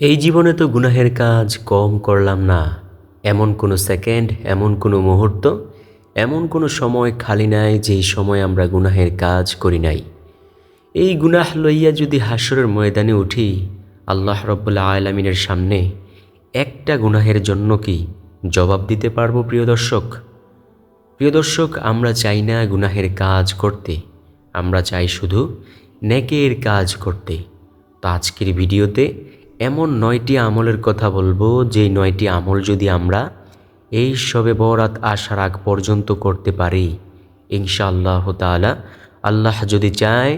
এই জীবনে তো গুনাহের কাজ কম করলাম না। এমন কোনো সেকেন্ড, এমন কোনো মুহূর্ত, এমন কোনো সময় খালি নাই যেই সময় আমরা গুনাহের কাজ করি নাই। এই গুনাহ লইয়া যদি হাসরের ময়দানে উঠি, আল্লাহ রব্বুল্লা আলমিনের সামনে একটা গুনাহের জন্য কি জবাব দিতে পারব প্রিয় দর্শক? প্রিয় দর্শক, আমরা চাই না গুনাহের কাজ করতে, আমরা চাই শুধু নেকের কাজ করতে। তো আজকের ভিডিওতে এমন নয়টি আমলের কথা বলব, যেই নয়টি আমল যদি আমরা এই সবে বরাত আসার আগ পর্যন্ত করতে পারি, ইনশাআল্লাহ তাআলা আল্লাহ যদি চায়,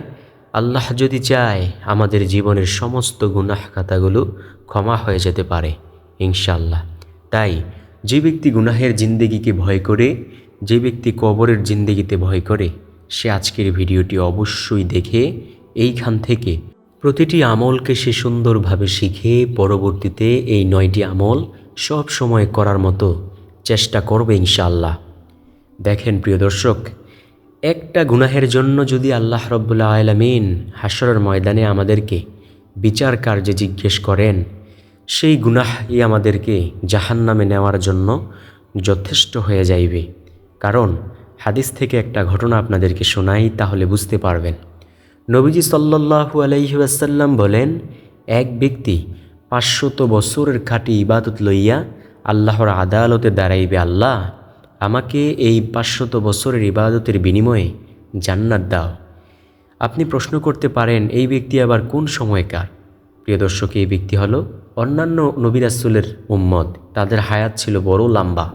আল্লাহ যদি চায় আমাদের জীবনের সমস্ত গুনাহ খাতাগুলো ক্ষমা হয়ে যেতে পারে ইনশাল্লাহ তাই যে ব্যক্তি গুনাহের জিন্দেগিকে ভয় করে, যে ব্যক্তি কবরের জিন্দেগিতে ভয় করে, সে আজকের ভিডিওটি অবশ্যই দেখে এইখান থেকে প্রতিটি আমলকে সে সুন্দরভাবে শিখে পরবর্তীতে এই নয়টি আমল সব সময় করার মতো চেষ্টা করবে ইনশাআল্লাহ। দেখেন প্রিয় দর্শক, একটা গুনাহের জন্য যদি আল্লাহ রব্বুল্লা আলমিন হাসরের ময়দানে আমাদেরকে বিচার কার্যে জিজ্ঞেস করেন, সেই গুনাহই আমাদেরকে জাহান্নামে নেওয়ার জন্য যথেষ্ট হয়ে যাইবে। কারণ, হাদিস থেকে একটা ঘটনা আপনাদেরকে শোনাই, তাহলে বুঝতে পারবেন। নবীজি সাল্লাহু আলাইসাল্লাম বলেন, এক ব্যক্তি পাঁচশত বছরের খাঁটি ইবাদত লইয়া আল্লাহর আদালতে দাঁড়াইবে আল্লাহ, আমাকে এই পাঁচশত বছরের ইবাদতের বিনিময়ে জান্নাত দাও। আপনি প্রশ্ন করতে পারেন, এই ব্যক্তি আবার কোন সময়কার? প্রিয় দর্শক, এই ব্যক্তি হলো অন্যান্য নবিরাসুলের উম্মদ তাদের হায়াত ছিল বড় লম্বা।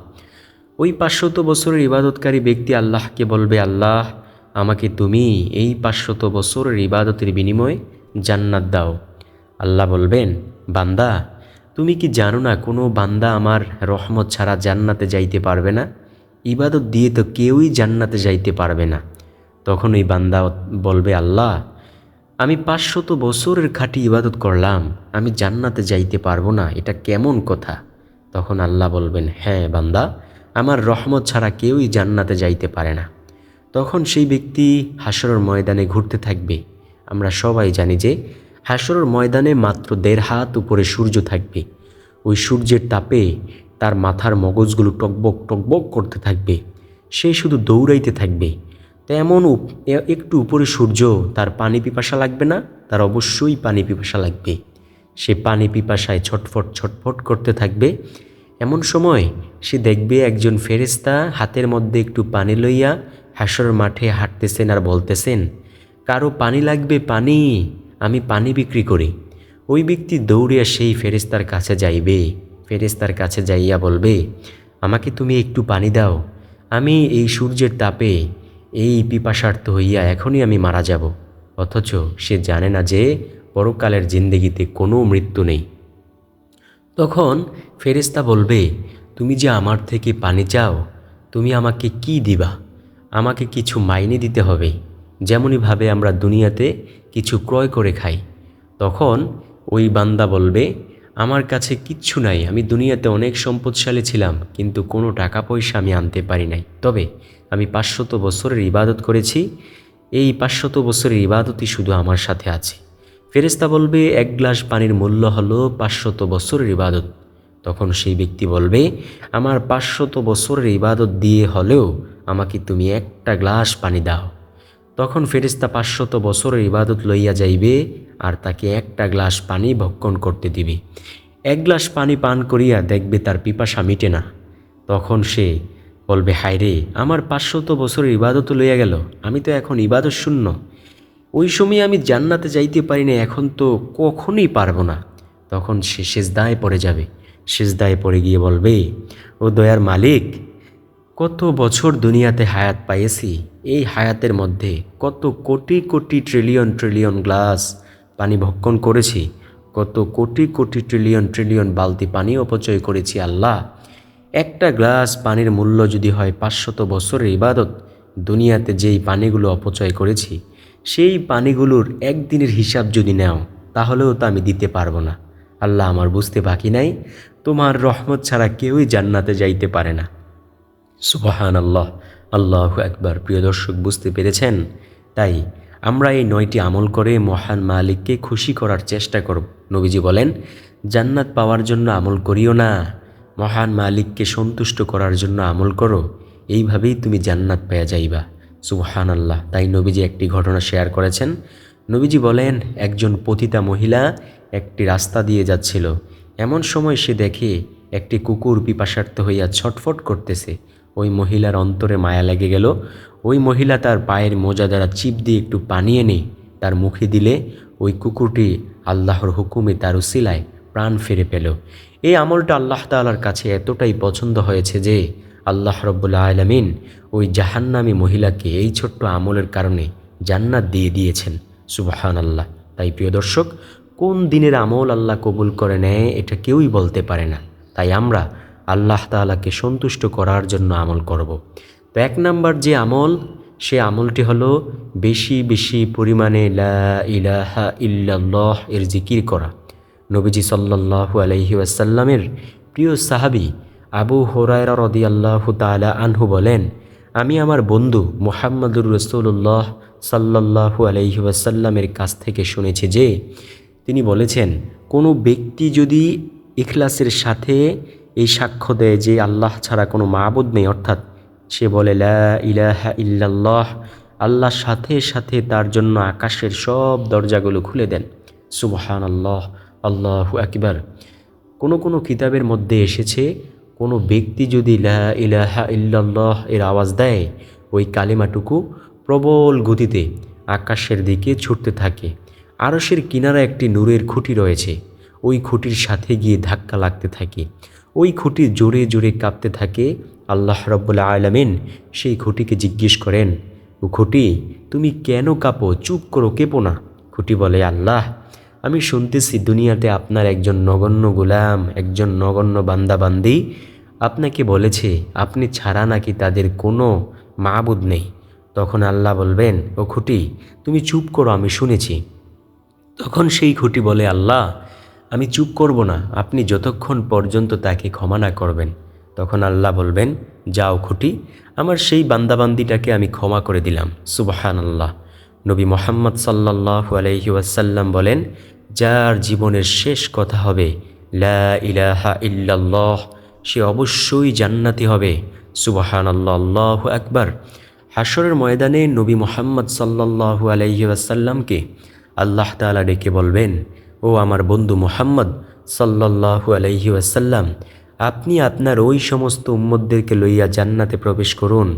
ওই পাঁচশত বছরের ইবাদতকারী ব্যক্তি আল্লাহকে বলবে, আল্লাহ আমাকে তুমি এই পাঁচশত বছরের ইবাদতের বিনিময়ে জান্নাত দাও। আল্লাহ বলবেন, বান্দা, তুমি কি জানো না কোনো বান্দা আমার রহমত ছাড়া জান্নাতে যাইতে পারবে না? ইবাদত দিয়ে তো কেউই জান্নাতে যাইতে পারবে না। তখন ওই বান্দা বলবে, আল্লাহ, আমি পাঁচশত বছরের খাঁটি ইবাদত করলাম, আমি জান্নাতে যাইতে পারব না, এটা কেমন কথা? তখন আল্লাহ বলবেন হ্যাঁ বান্দা, আমার রহমত ছাড়া কেউই জান্নাতে যাইতে পারে না। তখন সেই ব্যক্তি হাসরের ময়দানে ঘুরতে থাকবে। আমরা সবাই জানি যে হাসরের ময়দানে মাত্র দেড় হাত উপরে সূর্য থাকবে। ওই সূর্যের তাপে তার মাথার মগজগুলো টকবক টকবক করতে থাকবে। সে শুধু দৌড়াইতে থাকবে। তেমন একটু উপরে সূর্য তার পানি পিপাসা লাগবে না, তার অবশ্যই পানি পিপাসা লাগবে। সে পানি পিপাসায় ছটফট ছটফট করতে থাকবে। এমন সময় সে দেখবে একজন ফেরেস্তা হাতের মধ্যে একটু পানি লইয়া হাসর মাঠে হাঁটতেছেন আর বলতেছেন, কারও পানি লাগবে পানি, আমি পানি বিক্রি করি। ওই ব্যক্তি দৌড়িয়া সেই ফেরেস্তার কাছে যাইবে। ফেরেস্তার কাছে যাইয়া বলবে, আমাকে তুমি একটু পানি দাও, আমি এই সূর্যের তাপে এই পিপাসার্থ হইয়া এখনই আমি মারা যাব। অথচ সে জানে না যে পরকালের জিন্দগিতে কোনো মৃত্যু নেই। তখন ফেরেস্তা বলবে, তুমি যে আমার থেকে পানি চাও, তুমি আমাকে কি দিবা? আমাকে কিছু মাইনে দিতে হবে। যেমনইভাবে আমরা দুনিয়াতে কিছু ক্রয় করে খাই, তখন ওই বান্দা বলবে, আমার কাছে কিচ্ছু নাই, আমি দুনিয়াতে অনেক সম্পদশালী ছিলাম, কিন্তু কোনো টাকা পয়সা আমি আনতে পারি নাই। তবে আমি পাঁচশত বছরের ইবাদত করেছি, এই পাঁচশত বছরের ইবাদতই শুধু আমার সাথে আছে। ফেরেস্তা বলবে, এক গ্লাস পানির মূল্য হলো পাঁচশত বছরের ইবাদত। তখন সেই ব্যক্তি বলবে, আমার পাঁচশত বছরের ইবাদত দিয়ে হলেও আমাকে তুমি একটা গ্লাস পানি দাও। তখন ফেরিস্তা পাঁচশত বছরের ইবাদত লইয়া যাইবে আর তাকে একটা গ্লাস পানি ভক্ষণ করতে দিবে। এক গ্লাস পানি পান করিয়া দেখবে তার পিপাসা মিটে না। তখন সে বলবে হায়রে আমার পাঁচশত বছরের ইবাদত লইয়া গেল, আমি তো এখন ইবাদত শূন্য। ওই সময় আমি জান্নাতে যাইতে পারি না, এখন তো কখনই পারব না। তখন সে সেজদায় পড়ে যাবে। সেজদায় পড়ে গিয়ে বলবে, ও দয়ার মালিক, কত বছর দুনিয়াতে হায়াত পাইয়েছি। এই হায়াতের মধ্যে কত crore crore trillion trillion glass পানি ভক্ষণ করেছি, কত কোটি কোটি ট্রিলিয়ন ট্রিলিয়ন বালতি পানি অপচয় করেছি আল্লাহ। একটা গ্লাস পানির মূল্য যদি হয় পাঁচশত বছরের ইবাদত, দুনিয়াতে যেই পানিগুলো অপচয় করেছি, সেই পানিগুলোর একদিনের হিসাব যদি নেও, তাহলেও তো আমি দিতে পারব না। আল্লাহ আমার বুঝতে বাকি নাই, তোমার রহমত ছাড়া কেউই জান্নাতে যাইতে পারে না। সুবাহান আল্লাহ আল্লাহ একবার প্রিয় দর্শক, বুঝতে পেরেছেন? তাই আমরা এই নয়টি আমল করে মহান মালিককে খুশি করার চেষ্টা করব। নবীজি বলেন, জান্নাত পাওয়ার জন্য আমল করিও না, মহান মালিককে সন্তুষ্ট করার জন্য আমল করো, এইভাবেই তুমি জান্নাত পেয়ে যাইবা। সুবহান আল্লাহ তাই নবীজি একটি ঘটনা শেয়ার করেছেন। নবীজি বলেন, একজন পতিতা মহিলা একটি রাস্তা দিয়ে যাচ্ছিল। এমন সময় সে দেখে একটি কুকুর পিপাসার্থ হইয়া ছটফট করতেছে। ওই মহিলার অন্তরে মায়া লেগে গেল। ওই মহিলা তার পায়ের মোজা দ্বারা চিপ দিয়ে একটু পানি এনে তার মুখে দিলে ওই কুকুরটি আল্লাহর হুকুমে তার উসিলায় প্রাণ ফিরে পেল। এই আমলটা আল্লাহ তাআলার কাছে এতটাই পছন্দ হয়েছে যে আল্লাহ রব্বুল্লা আলমিন ওই জাহান্নামী মহিলাকে এই ছোট্ট আমলের কারণে জান্নাত দিয়ে দিয়েছেন। সুবাহান আল্লাহ তাই প্রিয় দর্শক কোন দিনের আমল আল্লাহ কবুল করে নেয়, এটা কেউই বলতে পারে না তাই আমরা আল্লাহ তাআলাকে সন্তুষ্ট করার জন্য আমল করব। তো এক নাম্বার যে আমল, সে আমলটি হলো বেশি বেশি পরিমাণে লা ইলাহা ইল্লাল্লাহ এর জিকির করা নবীজি সাল্লাল্লাহু আলাইহি ওয়াসাল্লামের প্রিয় সাহাবি আবু হোরায়রা রদি আল্লাহ তালা আনহু বলেন, আমি আমার বন্ধু মোহাম্মদুর রসুল্লাহ সাল্লাল্লাহু আলাইহি ওয়াসাল্লামের কাছ থেকে শুনেছি যে তিনি বলেছেন, কোনো ব্যক্তি যদি ইখলাসের সাথে এই সাক্ষ্য দেয় যে আল্লাহ ছাড়া কোনো মাবুদ নেই, অর্থাৎ সে বলে ইলাহা ইল্লাল্লাহ আল্লাহ সাথে সাথে তার জন্য আকাশের সব দরজাগুলো খুলে দেন। সুবহান আল্লাহ আল্লাহ আকবার। কোনো কোনো কিতাবের মধ্যে এসেছে, কোনো ব্যক্তি যদি লা ইলাহা ইল্লাল্লাহ এর আওয়াজ দেয়, ওই কালিমাটুকু প্রবল গতিতে আকাশের দিকে ছুটতে থাকে। আরশের কিনারা একটি নূরের খুঁটি রয়েছে। ওই খুঁটির সাথে গিয়ে ধাক্কা লাগতে থাকে। ওই খুঁটি জোরে জোরে কাঁপতে থাকে। আল্লাহ রব্বুল্লা আলমিন সেই খুঁটিকে জিজ্ঞেস করেন, ও খুঁটি, তুমি কেন কাঁপো? চুপ করো, কেঁপো না। খুঁটি বলে, আল্লাহ, আমি শুনতেছি দুনিয়াতে আপনার একজন নগণ্য গোলাম, একজন নগণ্য বান্দাবান্দি আপনাকে বলেছে, আপনি ছাড়া নাকি তাদের কোনো মাবুদ নেই। তখন আল্লাহ বলবেন, ও খুঁটি, তুমি চুপ করো, আমি শুনেছি। তখন সেই খুঁটি বলে, আল্লাহ, আমি চুপ করব না। আপনি যতক্ষণ পর্যন্ত তাকে ক্ষমা না করবেন। তখন আল্লাহ বলবেন, যাও খুঁটি, আমার সেই বান্দাবান্দিটাকে আমি ক্ষমা করে দিলাম। সুবাহান আল্লাহ নবী মোহাম্মদ সাল্লাহ আলহি ওয়াসাল্লাম বলেন, যার জীবনের শেষ কথা হবে, লা ইলাহা সে অবশ্যই জান্নাতি হবে। সুবাহান আল্লাহ আল্লাহ হাসরের ময়দানে নবী মোহাম্মদ সাল্লাহু আলহি ওয়াসাল্লামকে আল্লাহ তালা ডেকে বলবেন, ও আমার বন্ধু মোহাম্মদ সাল্লাহু আলহি আসাল্লাম আপনি আপনার ওই সমস্ত উম্মদদেরকে লইয়া জান্নাতে প্রবেশ করুন,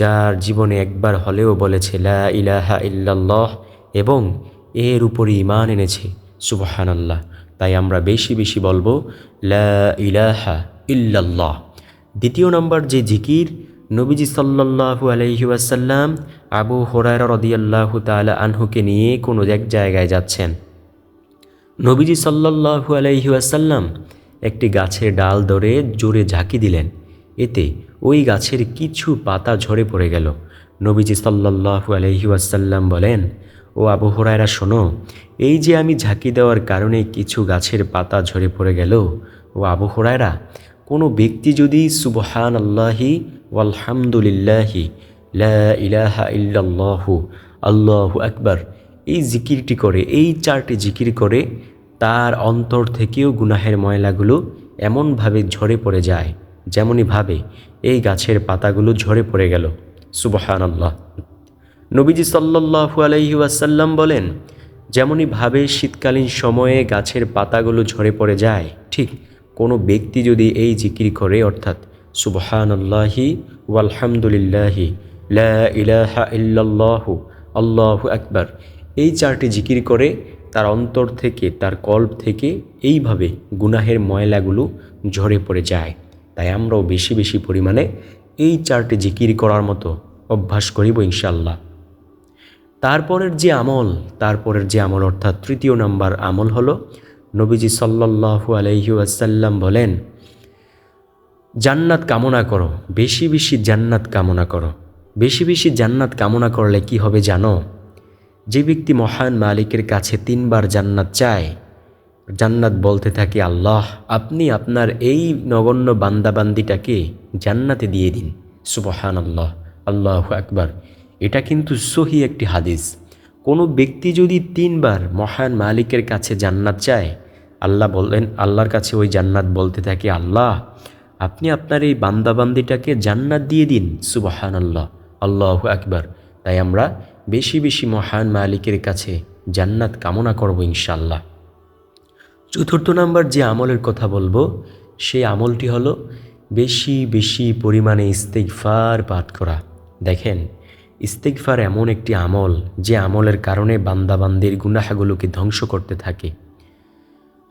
যার জীবনে একবার হলেও বলেছে, লা ইলাহা ইল্লাল্লাহ এবং এর উপরে ইমান এনেছে। সুবহান আল্লাহ তাই আমরা বেশি বেশি বলব, লা ইলাহা ইল্লাল্লাহ দ্বিতীয় নম্বর যে জিকির নবীজি সাল্লাহু আলহি ওয়াসাল্লাম আবু হরায়রা রদিয়াল্লাহু তালা আনহুকে নিয়ে কোনো এক জায়গায় যাচ্ছেন। নবীজি সাল্লাহু আলহি ওয়াসাল্লাম একটি গাছের ডাল ধরে জোরে ঝাঁকি দিলেন। এতে ওই গাছের কিছু পাতা ঝরে পড়ে গেল। নবীজি সাল্লাহু আলহি ওয়াসাল্লাম বলেন, ও আবু হরায়রা, শোনো, এই যে আমি ঝাঁকি দেওয়ার কারণে কিছু গাছের পাতা ঝরে পড়ে গেল, ও আবু হরায়রা, কোনো ব্যক্তি যদি সুবহান আল্লাহি ওয়ালহামদুলিল্লাহি, লা ইলাহা ইল্লাল্লাহু, আল্লাহু আকবার। এই জিকিরটি করে, এই চারটি জিকির করে তার অন্তর থেকেও গুনাহের ময়লাগুলো এমনভাবে ঝরে পড়ে যায় যেমনইভাবে এই গাছের পাতাগুলো ঝরে পড়ে গেল। সুবহান আল্লাহ নবীজি সাল্লাহু আলহি ওয়াসাল্লাম বলেন যেমনইভাবে শীতকালীন সময়ে গাছের পাতাগুলো ঝরে পড়ে যায়, ঠিক কোনো ব্যক্তি যদি এই জিকির করে, অর্থাৎ সুবহান আল্লাহি ওয়ালহামদুলিল্লাহি, লা ইলাহা ইল্লাল্লাহু, আল্লাহু আকবার। এই চারটি জিকির করে তার অন্তর থেকে, তার কল্প থেকে এইভাবে গুনাহের ময়লাগুলো ঝরে পড়ে যায়। তাই আমরাও বেশি বেশি পরিমাণে এই চারটি জিকির করার মতো অভ্যাস করিব ইনশাল্লাহ তারপরের যে আমল, তারপরের যে আমল অর্থাৎ তৃতীয় নাম্বার আমল হলো, নবীজি সাল্লাহু আলহি আসাল্লাম বলেন জান্নাত কামনা করো, বেশি বেশি জান্নাত কামনা করো। বেশি বেশি জান্নাত কামনা করলে কি হবে জানো? যে ব্যক্তি মহান মালিকের কাছে তিনবার জান্নাত চায়, জান্নাত বলতে থাকে আল্লাহ, আপনি আপনার এই নগণ্য বান্দাবান্দিটাকে জান্নাতে দিয়ে দিন। সুবহান আল্লাহ আল্লাহ আকবার। এটা কিন্তু সহি একটি হাদিস। কোনো ব্যক্তি যদি তিনবার মহান মালিকের কাছে জান্নাত চায়, আল্লাহ বললেন, আল্লাহর কাছে ওই জান্নাত বলতে থাকে আল্লাহ। আপনি আপনার এই বান্দাবান্দিটাকে জান্নাত দিয়ে দিন সুবাহান আল্লাহ আল্লাহ আকবার। তাই আমরা বেশি বেশি মহান মালিকের কাছে জান্নাত কামনা করব ইনশাল্লাহ চতুর্থ নাম্বার যে আমলের কথা বলব, সেই আমলটি হলো বেশি বেশি পরিমাণে ইস্তেকফার পাঠ করা। দেখেন ইস্তেকফার এমন একটি আমল যে আমলের কারণে বান্দাবান্দির গুনাহাগুলোকে ধ্বংস করতে থাকে।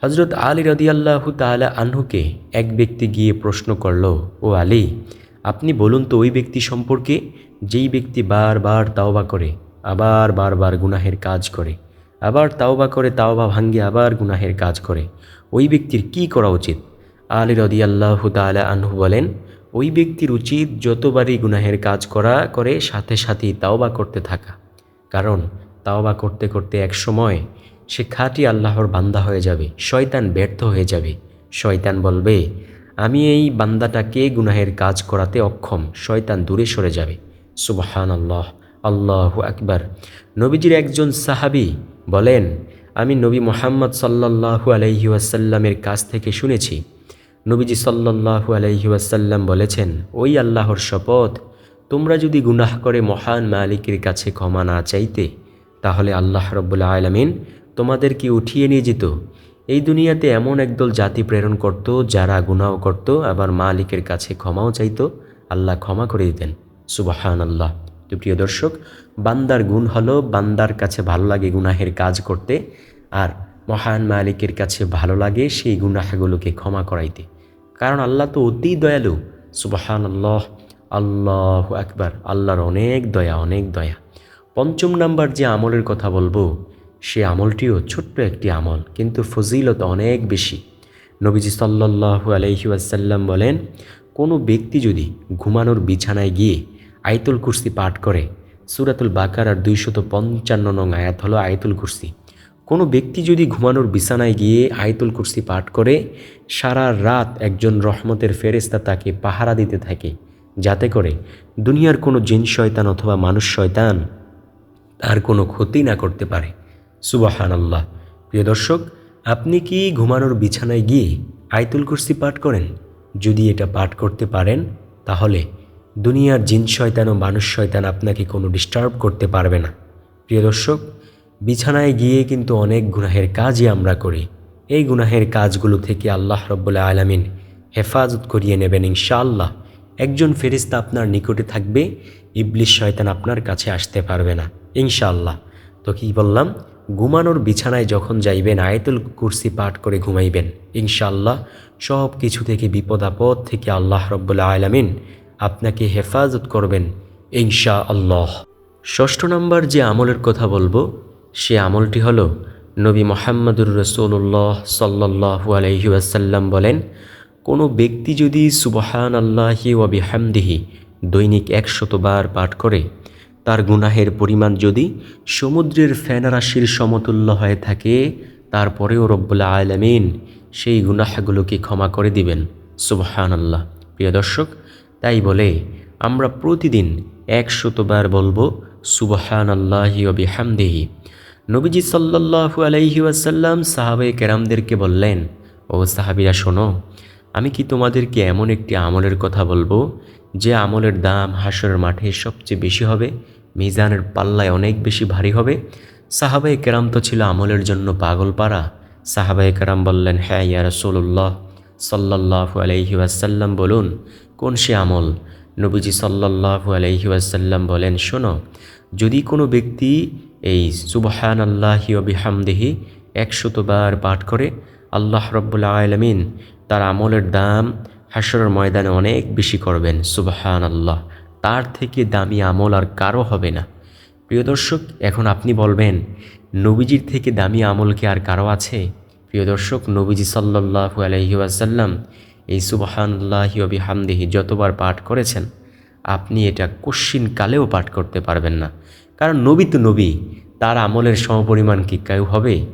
হজরত আলী রদিয়াল্লাহু তালা আনহুকে এক ব্যক্তি গিয়ে প্রশ্ন করল, ও আলী, আপনি বলুন তো ওই ব্যক্তি সম্পর্কে, যেই ব্যক্তি বারবার তাওবা করে, আবার বারবার গুনাহের কাজ করে, আবার তাওবা করে, তাওবা ভাঙ্গে আবার গুনাহের কাজ করে, ওই ব্যক্তির কি করা উচিত? আলী রদিয়াল্লাহু তালা আনহু বলেন, ওই ব্যক্তির উচিত যতবারই গুনাহের কাজ করা করে, সাথে সাথেই তাওবা করতে থাকা। কারণ তাওবা করতে করতে এক সময় সে খাঁটি আল্লাহর বান্দা হয়ে যাবে, শয়তান ব্যর্থ হয়ে যাবে। শয়তান বলবে, আমি এই বান্দাটাকে গুনাহের কাজ করাতে অক্ষম, শয়তান দূরে সরে যাবে। সুবহান আল্লাহ আল্লাহ আকবার। নবীজির একজন সাহাবি বলেন, আমি নবী মোহাম্মদ সাল্লাহু আলহি ওয়াসাল্লামের কাছ থেকে শুনেছি। নবীজি সাল্লাহু আলহি ওয়াসাল্লাম বলেছেন, ওই আল্লাহর শপথ, তোমরা যদি গুনাহ করে মহান মালিকের কাছে ক্ষমা না চাইতে, তাহলে আল্লাহ রব্বুল্লা আলমিন তোমাদেরকে উঠিয়ে নিয়ে যেত। এই দুনিয়াতে এমন একদল জাতি প্রেরণ করত, যারা গুনাও করত, আবার মালিকের কাছে ক্ষমাও চাইত। আল্লাহ ক্ষমা করে দিতেন। সুবাহান আল্লাহ তো প্রিয় দর্শক, বান্দার গুণ হলো বান্দার কাছে ভালো লাগে গুনাহের কাজ করতে, আর মহান মালিকের কাছে ভালো লাগে সেই গুনাহগুলোকে ক্ষমা করাইতে। কারণ আল্লাহ তো অতি দয়ালু। সুবাহান আল্লাহ আল্লাহ একবার আল্লাহর অনেক দয়া অনেক দয়া। পঞ্চম নাম্বার যে আমলের কথা বলব সে আমলটিও ছোট্ট একটি আমল, কিন্তু ফজিলত অনেক বেশি। নবীজি সাল্লাহু আলহি আসাল্লাম বলেন, কোনো ব্যক্তি যদি ঘুমানোর বিছানায় গিয়ে আয়তুল কুর্সি পাঠ করে, সুরাতুল বাকার আর দুইশত পঞ্চান্ন নং আয়াত হলো আয়তুল কুর্সি। কোনো ব্যক্তি যদি ঘুমানোর বিছানায় গিয়ে আয়তুল কুর্সি পাঠ করে, সারা রাত একজন রহমতের ফেরেস্তা তাকে পাহারা দিতে থাকে, যাতে করে দুনিয়ার কোনো জিন শয়তান অথবা মানুষ শয়তান তার কোনো ক্ষতি না করতে পারে। সুবাহান আল্লাহ প্রিয় দর্শক, আপনি কি ঘুমানোর বিছানায় গিয়ে আয়তুল কুর্সি পাঠ করেন? যদি এটা পাঠ করতে পারেন, তাহলে দুনিয়ার জিন শয়তান ও মানুষ শয়তান আপনাকে কোনো ডিস্টার্ব করতে পারবে না। প্রিয় দর্শক, বিছানায় গিয়ে কিন্তু অনেক গুনাহের কাজই আমরা করি। এই গুনাহের কাজগুলো থেকে আল্লাহ রব্বুল্লা আলমিন হেফাজত করিয়ে নেবেন ইনশাআল্লাহ। একজন ফেরিস্তা আপনার নিকটে থাকবে, ইবলিশ শয়তান আপনার কাছে আসতে পারবে না, ইনশাআল্লাহ। তো কি বললাম? ঘুমানোর বিছানায় যখন যাইবেন, আয়তুল কুরসি পাঠ করে ঘুমাইবেন। ইনশাআল্লাহ সব কিছু থেকে বিপদ আপদ থেকে আল্লাহ রব্বুল্লা আলমিন আপনাকে হেফাজত করবেন ইনশা আল্লাহ ষষ্ঠ নম্বর যে আমলের কথা বলব, সে আমলটি হল, নবী মোহাম্মদুর রসুল্লাহ সাল্লাহু আলহি আসাল্লাম বলেন, কোনো ব্যক্তি যদি সুবহান আল্লাহি ওয়াবিহামদিহি দৈনিক একশতবার পাঠ করে তার গুনাহের পরিমাণ যদি সমুদ্রের ফেনারাশির সমতুল্য হয়ে থাকে, তারপরেও রব্বুল্লা আলমিন সেই গুনাহগুলোকে ক্ষমা করে দিবেন। সুবহান আল্লাহ প্রিয় দর্শক, তাই বলে আমরা প্রতিদিন একশতবার বলব সুবহান আল্লাহি হামদেহি নবীজি সাল্লাহু আলাইহি ওয়াসাল্লাম সাহাবে কেরামদেরকে বললেন, ও সাহাবিরা, শোনো, আমি কি তোমাদেরকে এমন একটি আমলের কথা বলব, যে আমলের দাম হাসরের মাঠে সবচেয়ে বেশি হবে? মিজানের পাল্লায় অনেক বেশি ভারী হবে। সাহাবাই কেরাম তো ছিল আমলের জন্য পাগল পাড়া সাহাবাই কেরাম বললেন হ্যাঁ ইয়া রসুল্লাহ সাল্লাহু আলহি ওয়াসাল্লাম, বলুন, কোন সে আমল? নবীজি সাল্লাহু আলহি ওয়াসাল্লাম বলেন, শোনো, যদি কোনো ব্যক্তি এই সুবহান আল্লাহি অবিহামদেহি একশতবার পাঠ করে, আল্লাহ রব্বুল্লা আলমিন তার আমলের দাম হাসরের ময়দানে অনেক বেশি করবেন সুবহান আল্লাহ তার থেকে দামি আমল আর কারও হবে না। প্রিয় দর্শক, এখন আপনি বলবেন, নবীজির থেকে দামি আমল কি আর কারও আছে? প্রিয় দর্শক, নবীজি সাল্লাহু আলহি আসাল্লাম এই সুবহানুল্লাহি হামদিহি যতবার পাঠ করেছেন, আপনি এটা কশ্চিন কালেও পাঠ করতে পারবেন না। কারণ নবী তো নবী, তার আমলের সমপরিমাণ কি কেউ হবে?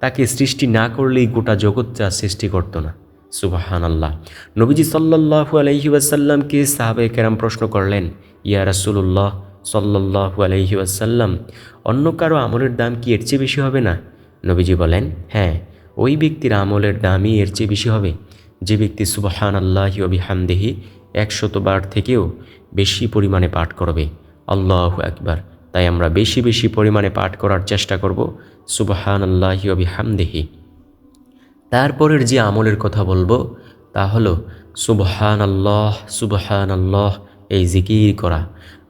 তাকে সৃষ্টি না করলেই গোটা জগৎটা সৃষ্টি করতো না। সুবাহান আল্লাহ নবীজি সাল্লাহু আলহি ওয়াসাল্লামকে সাহাবে কেরাম প্রশ্ন করলেন, ইয়া রাসুল্লাহ সল্লাহু আলহি আসাল্লাম অন্য কারও আমলের দাম কি এর চেয়ে বেশি হবে না? নবীজি বলেন হ্যাঁ ওই ব্যক্তির আমলের দামই এর চেয়ে বেশি হবে। যে ব্যক্তি সুবাহান আল্লাহি অবিহামদেহি একশতবার থেকেও বেশি পরিমাণে পাঠ করবে, আল্লাহ একবার তাই আমরা বেশি বেশি পরিমাণে পাঠ করার চেষ্টা করব সুবাহান আল্লাহি অবিহামদেহি তারপরের যে আমলের কথা বলব, তা হলো সুবহান আল্লাহ সুবহান আল্লাহ এই জিকির করা।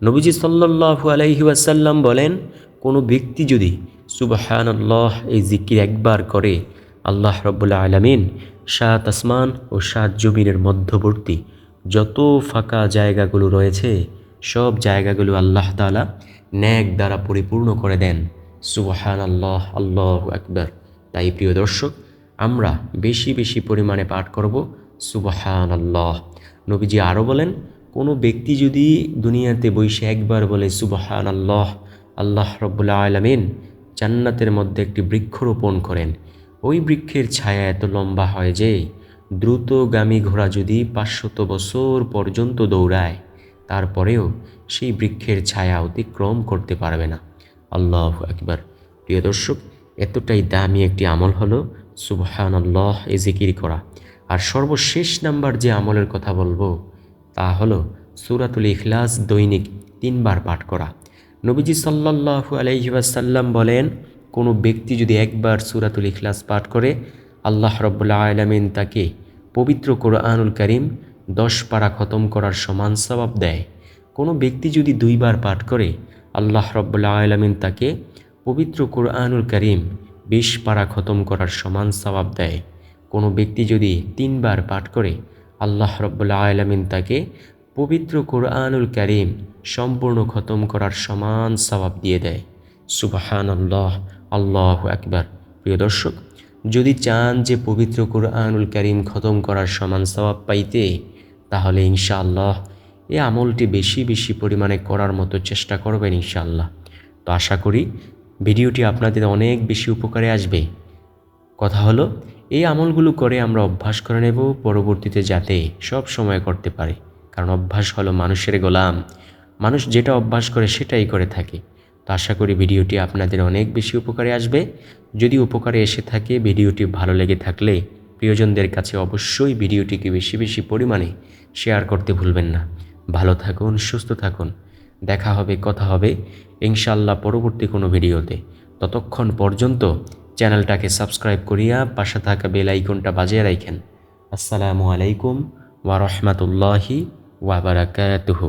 নবীজি সাল্লাহু আলাইহি ওয়াসাল্লাম বলেন, কোনো ব্যক্তি যদি সুবহান আল্লাহ এই জিকির একবার করে, আল্লাহ রব্বুল্লা আলমিন সাত আসমান ও সাত জমিনের মধ্যবর্তী যত ফাঁকা জায়গাগুলো রয়েছে, সব জায়গাগুলো আল্লাহ তালা ন্যাক দ্বারা পরিপূর্ণ করে দেন। সুবহান আল্লাহ আল্লাহ একবার তাই প্রিয় দর্শক আমরা বেশি বেশি পরিমাণে পাঠ করব সুবহান আল্লাহ নবীজি আরও বলেন, কোনো ব্যক্তি যদি দুনিয়াতে বসে একবার বলে সুবহান আল্লাহ আল্লাহ রব্বুল্লা আলমিন জান্নাতের মধ্যে একটি বৃক্ষরোপণ করেন, ওই বৃক্ষের ছায়া এত লম্বা হয় যে, দ্রুতগামী ঘোড়া যদি পাঁচশত বছর পর্যন্ত দৌড়ায়, তারপরেও সেই বৃক্ষের ছায়া অতিক্রম করতে পারবে না। আল্লাহ একবার প্রিয় দর্শক, এতটাই দামি একটি আমল হলো সুবহান আল্লাহ এ জিকির করা। আর সর্বশেষ নাম্বার যে আমলের কথা বলব, তা হলো সুরাতুল ইখলাস দৈনিক তিনবার পাঠ করা। নবীজি সাল্লাহু আলহিবাসাল্লাম বলেন, কোনো ব্যক্তি যদি একবার সুরাতুল ইখলাস পাঠ করে, আল্লাহ রব্বুল্লা আলমিন তাকে পবিত্র কোরআনুল করিম দশ পারা খতম করার সমান সবাব দেয়। কোনো ব্যক্তি যদি দুইবার পাঠ করে, আল্লাহ রব্বুল্লা আলমিন তাকে পবিত্র কোরআনুল করিম বিশ পারা খতম করার সমান সবাব দেয়। কোনো ব্যক্তি যদি তিনবার পাঠ করে, আল্লাহ রব্বুল্লা আলমিন তাকে পবিত্র কোরআনুল করিম সম্পূর্ণ খতম করার সমান সবাব দিয়ে দেয়। সুবাহান আল্লাহ আল্লাহ একবার প্রিয় দর্শক, যদি চান যে পবিত্র কোরআনুল করিম খতম করার সমান সবাব পাইতে, তাহলে ইনশাআল্লাহ এ আমলটি বেশি বেশি পরিমাণে করার মতো চেষ্টা করবেন ইনশাআল্লাহ। তো আশা করি ভিডিওটি আপনাদের অনেক বেশি উপকারে আসবে। কথা হলো, এই আমলগুলো করে আমরা অভ্যাস করে নেব পরবর্তীতে যাতে সব সময় করতে পারে। কারণ অভ্যাস হলো মানুষের গোলাম। মানুষ যেটা অভ্যাস করে সেটাই করে থাকে। তো আশা করি ভিডিওটি আপনাদের অনেক বেশি উপকারে আসবে। যদি উপকারে এসে থাকে, ভিডিওটি ভালো লেগে থাকলে প্রিয়জনদের কাছে অবশ্যই ভিডিওটিকে বেশি বেশি পরিমাণে শেয়ার করতে ভুলবেন না। ভালো থাকুন, সুস্থ থাকুন। দেখা হবে, কথা হবে ইনশাল্লাহ পরবর্তী কোনো ভিডিওতে। ততক্ষণ পর্যন্ত চ্যানেলটাকে সাবস্ক্রাইব করিয়া পাশে থাকা বেল আইকনটা বাজিয়ে রাখেন। আসসালামু আলাইকুম ওয়া রাহমাতুল্লাহি ওয়া বারাকাতুহু।